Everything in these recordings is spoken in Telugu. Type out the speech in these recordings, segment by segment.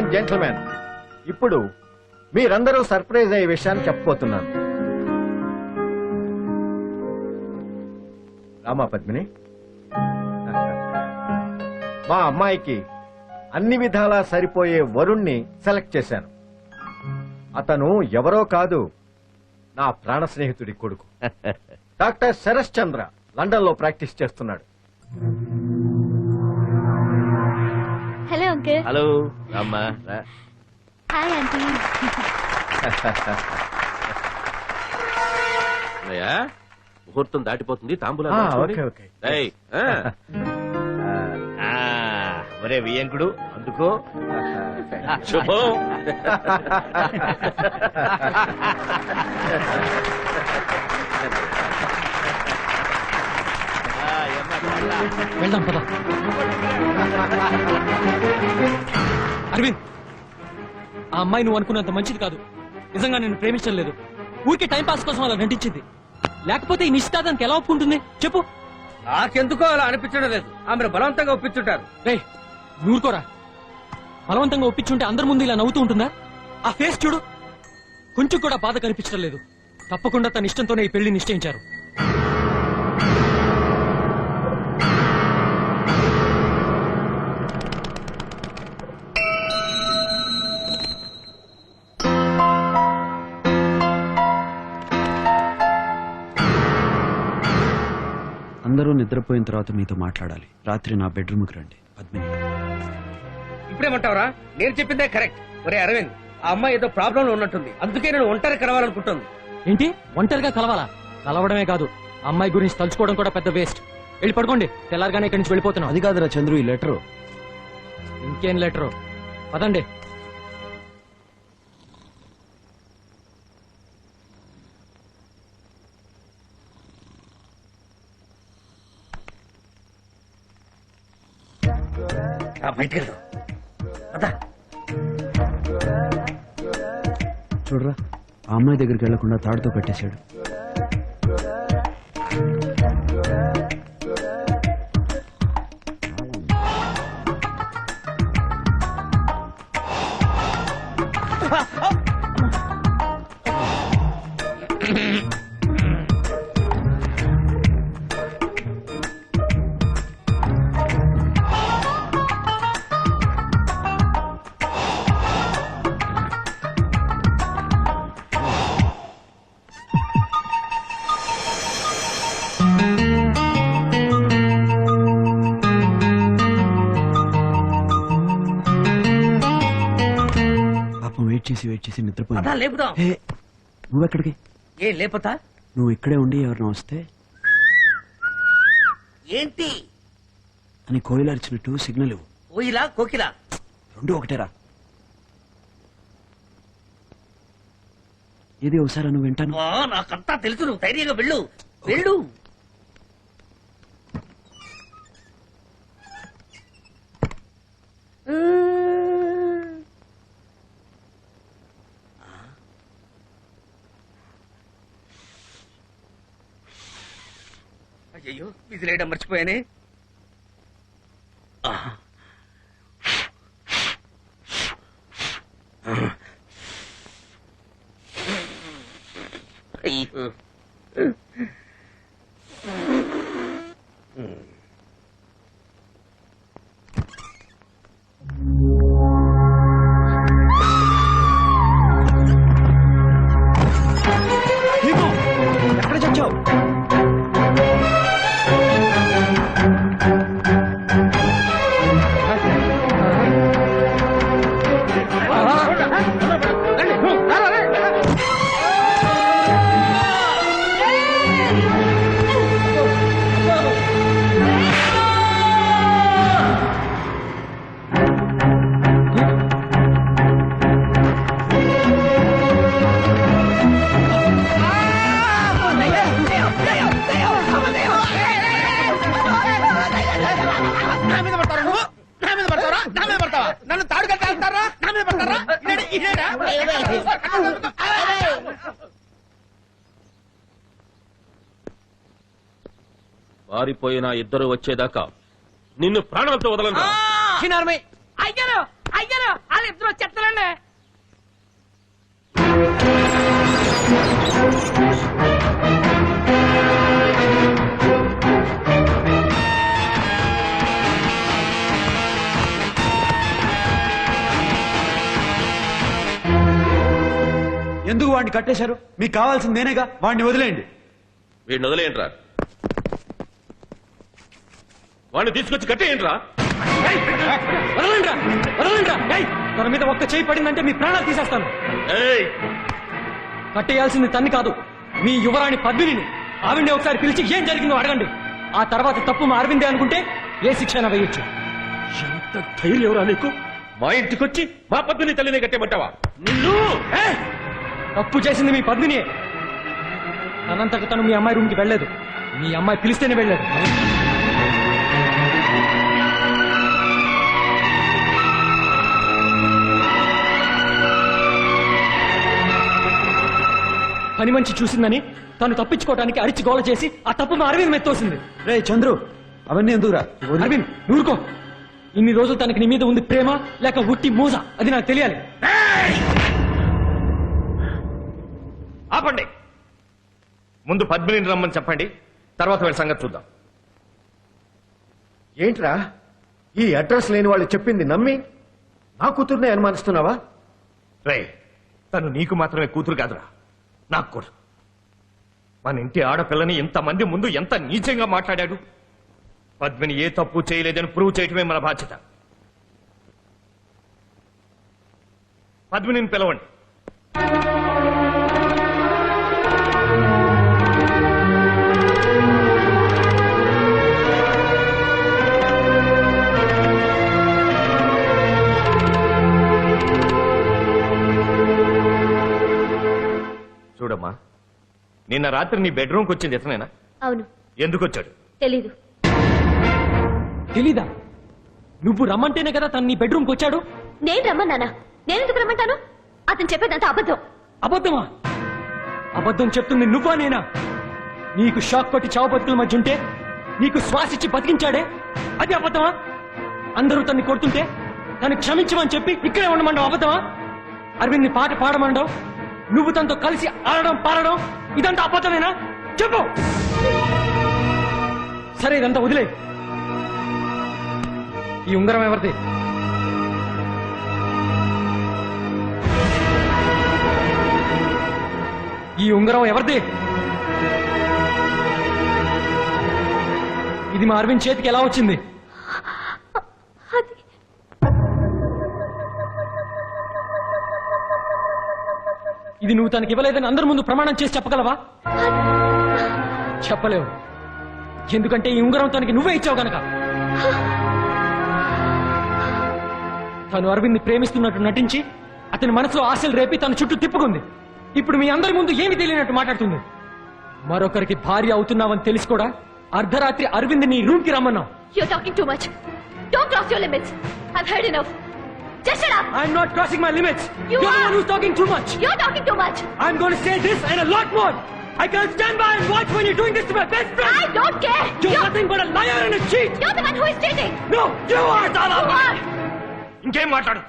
అండ్ జెంటిల్మెన్ ఇప్పుడు మీరందరూ సర్ప్రైజ్ అయ్యే విషయాన్ని చెప్పబోతున్నాను. రామా పద్మిని. మా అమ్మాయికి అన్ని విధాలా సరిపోయే వరుణ్ణి సెలెక్ట్ చేశాను. అతను ఎవరో కాదు నా ప్రాణ స్నేహితుడి కొడుకు. డాక్టర్ శరత్ చంద్ర లండన్లో ప్రాక్టీస్ చేస్తున్నాడు. అంకుల్ హలో రామ్మా రా. హాయ్ ఆంటీ ముహూర్తం దాటిపోతుంది తాంబూలా ఆ, ఓకే, ఓకే. ఒరే వియంకుడు అందుకో. శుభం. వెళ్దాం పద. అరవింద్ ఆ అమ్మాయి నువ్వు అనుకున్నంత మంచిది కాదు. నిజంగా నేను ప్రేమించడం లేదు. ఊరికే టైం పాస్ కోసం అలా నటించింది. లేకపోతే ఈ నిశ్చితార్థానికి ఎలా ఒప్పుకుంటుంది? చెప్పు. నాకెందుకో అలా అనిపించడం లేదు. ఆమెను బలవంతంగా ఒప్పించుంటారు. రే నూరుకోరా బలవంతంగా ఒప్పించుంటే అందరి ముందు ఇలా నవ్వుతూ ఉంటుందా? ఆ ఫేస్ చూడు. కొంచెం కూడా బాధ కనిపించడం లేదు. తప్పకుండా తన ఇష్టంతోనే ఈ పెళ్ళి నిశ్చయించారు. నిద్రపోయిన తర్వాత మీతో మాట్లాడాలి. రాత్రి నా బెడ్రూమ్కి రండి. పద్మిని ఇప్పుడేమంటావరా? నేను చెప్పిందే కరెక్ట్. ఒరే అరవింద్ ఆ అమ్మాయి ఏదో ప్రాబ్లం లో ఉన్నట్టుంది. అందుకే నేను ఒంటరి కలవాలనుకుంటుంది. ఏంటి? ఒంటరిగా కలవాలా? కలవడమే కాదు. ఆ అమ్మాయి గురించి తలుచుకోవడం కూడా పెద్ద వేస్ట్. వెళ్ళి పడుకోండి. తెల్లారగానే ఇక్కడి నుంచి వెళ్ళిపోతున్నాం. అది కాదురా చంద్రు ఈ లెటరు. ఇంకేం లెటరు? పదండి. బయటికి చూడరా ఆ అమ్మాయి దగ్గరికి వెళ్ళకుండా తాడుతో పెట్టేశాడు. పాపం చేసి వెయిట్ చేసి అదా నిద్రపోయింది లేపుదాం. నువ్వెక్కడికి? ఏ లేపతా? నువ్వు ఇక్కడే ఉండి ఎవరిని వస్తే ఏంటి? అని కోయిలు అరిచినట్టు సిగ్నల్ ఇవ్వు. కోయిలా కోకిలా? రెండు ఒకటేరా. ఏది ఒకసారి నువ్వు వింటాను? నాకంతా తెలుసు నువ్వు ధైర్యంగా వెళ్ళు. వెళ్ళు. అయ్యో విజిలేయడం మర్చిపోయానే. అయ్యో. నా మీద పడతావా? నన్ను తాడు నా మీద పడతారా? పారిపోయిన ఇద్దరు వచ్చేదాకా నిన్ను ప్రాణాలతో వదలను అయ్యారు అయ్యారు వాళ్ళు ఇద్దరు వచ్చేస్తారండి. వాడిని కట్టేశారు. మీకు కావాల్సింది నేనేగా. వాడిని వదిలేయండి. వీడిని వదిలేయండిరా. వాడిని తీసుకొచ్చి కట్టేయండిరా. వదలండ్రా! వదలండ్రా! ఏయ్, తన మీద ఒక్క చేయి పడిందంటే మీ ప్రాణాలు తీసేస్తాను. ఏయ్! కట్టేయాల్సింది తన్ని కాదు మీ యువరాణి పద్మినిని. ఆవిడ్ని ఒకసారి పిలిచి ఏం జరిగిందో అడగండి. ఆ తర్వాత తప్పు మా అరవిందే అనుకుంటే ఏ శిక్షణ వేయొచ్చు. ఎంత ధైర్యం ఎవరా నీకు? మా ఇంటికొచ్చి మా పద్మిని తల్లిని కట్టేమంటావా నిన్ను! తప్పు చేసింది మీ పద్మినియే తనంతట తను మీ అమ్మాయి రూమ్కి వెళ్ళలేదు. మీ అమ్మాయి పిలిస్తేనే వెళ్ళలేదు. పని మంచి చూసిందని తను తప్పించుకోవడానికి అరిచి గోల చేసి ఆ తప్పు మా అరవింద్ మెత్తోసింది రే చంద్రు అవన్నీ ఎందుకురా. అరవింద్ నూరుకో ఇన్ని రోజులు తనకి నీ మీద ఉంది ప్రేమ లేక ఉట్టి మూజ. అది నాకు తెలియాలి. ముందు పద్మిని రమ్మని చెప్పండి తర్వాత వీళ్ళ సంగతి చూద్దాం. ఏంట్రా? ఈ అడ్రస్ లేని వాళ్ళు చెప్పింది నమ్మి నా కూతుర్నే అనుమానిస్తున్నావా? రే తను నీకు మాత్రమే కూతురు కాదురా. నాకు కూడా మన ఇంటి ఆడపిల్లని ఇంతమంది ముందు ఎంత నీచంగా మాట్లాడాడు. పద్మిని ఏ తప్పు చేయలేదని ప్రూవ్ చేయటమే మన బాధ్యత. పద్మినిని పిలవండి. నిన్న రాత్రి నీ బెడ్రూమ్కి వచ్చింది ఇతనేనా అవును. ఎందుకు వచ్చాడు తెలీదు. తెలీదా? నువ్వు రమ్మంటేనే కదా తను నీ బెడ్రూమ్కి వచ్చాడు? నేను రమ్మన్నానా? నేను ఎందుకు రమ్మంటాను? అతను చెప్పేదంతా అబద్ధం. అబద్ధమా? అబద్ధం చెప్తుంది నువ్వా నేనా? నీకు షాక్ కొట్టి చావు బతుకుల మధ్య ఉంటే నీకు శ్వాసిచ్చి బతికించాడే? అది అబద్ధమా? అందరూ తన్ని కొడుతుంటే తను క్షమించమని చెప్పి ఇక్కడే ఉండమండవు అబద్ధమా? అరవింద్ని పాట పాడమండవు నువ్వు తనతో కలిసి ఆడడం పాడడం? ఇదంతా అబద్ధమేనా? చెప్పు. సరే ఇదంతా వదిలే. ఈ ఉంగరం ఎవరిది? ఈ ఉంగరం ఎవరిది? ఇది మా అరవింద్ చేతికి ఎలా వచ్చింది? ఇది నువ్వు తనకి ఇవ్వలేదని అందరి ముందు ప్రమాణం చేసి చెప్పగలవా? చెప్పలేవు. ఎందుకంటే ఈ ఉంగరం తనకి నువ్వే ఇచ్చావు గనక. తను అరవింద్ ప్రేమిస్తున్నట్టు నటించి అతని మనసులో ఆశలు రేపి తన చుట్టూ తిప్పుకుంది. ఇప్పుడు మీ అందరి ముందు ఏమి తెలియనట్టు మాట్లాడుతుంది? మరొకరికి భార్య అవుతున్నావని తెలిసి కూడా అర్ధరాత్రి అరవింద్ నీ రూమ్కి రమ్మన్నావు Just shut up. I'm not crossing my limits You You're the are. one who's talking too much. You're talking too much. I'm going to say this and a lot more. I can't stand by and watch when you're doing this to my best friend. I don't care. You're You're, nothing but a liar and a cheat. you're the one who is cheating. No, you are. You are. ఇంకేం మాట్లాడు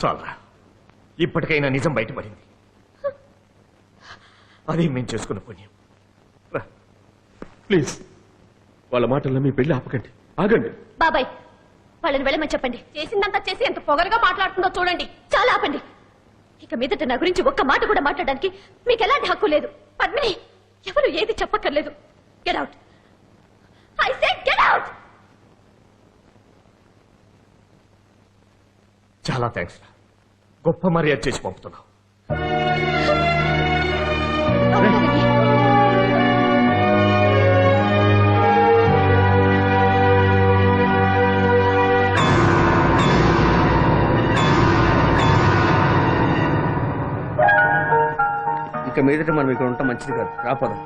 చాలరా ఇప్పటికైనా నిజం బయటపడింది అది మేము చేసుకున్న పుణ్యం. ప్లీజ్ వాళ్ళ మాటల్లో మీ పెళ్ళి ఆపకండి. ఆగండి. బాబాయ్ వాళ్ళని వెళ్ళమని చెప్పండి. చేసిందంతా చేసి ఎంత పొగరుగా మాట్లాడుతుందో చూడండి. చాలా ఆపండి. ఇక మీదట నా గురించి ఒక్క మాట కూడా మాట్లాడడానికి మీకు ఎలాంటి హక్కు లేదు. పద్మిని ఎవరు ఏది చెప్పక్కర్లేదు. Get out I say get out చాలా థ్యాంక్స్ గొప్ప మర్యాద చేసి పంపుతున్నావు. ఇక మీదట మనం ఇక్కడ ఉంటాం మంచిది కాదు. రాపదం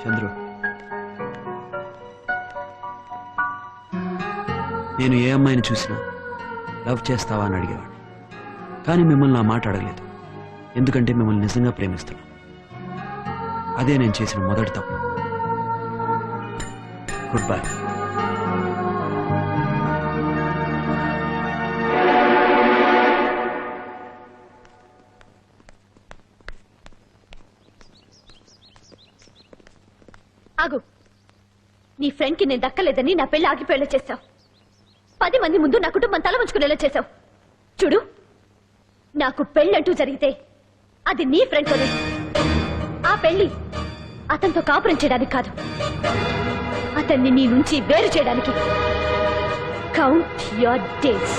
చంద్రు నేను ఏ అమ్మాయిని చూసినా లవ్ చేస్తావా అని అడిగేవాడు కానీ మిమ్మల్ని నా మాట అడగలేదు. ఎందుకంటే మిమ్మల్ని నిజంగా ప్రేమిస్తున్నాను. అదే నేను చేసిన మొదటి తప్పు. గుడ్ బై నీ ఫ్రెండ్కి నేను దక్కలేదని నా పెళ్ళి ఆగిపోయేలా చేశావు. పది మంది ముందు నా కుటుంబం తల ఉంచుకునేలా చేశావు. చూడు నాకు పెళ్ళంటూ జరిగితే అది నీ ఫ్రెండ్తోనే. ఆ పెళ్ళి అతనితో కాపురం చేయడానికి కాదు. అతన్ని నీ నుంచి వేరు చేయడానికి. Count your days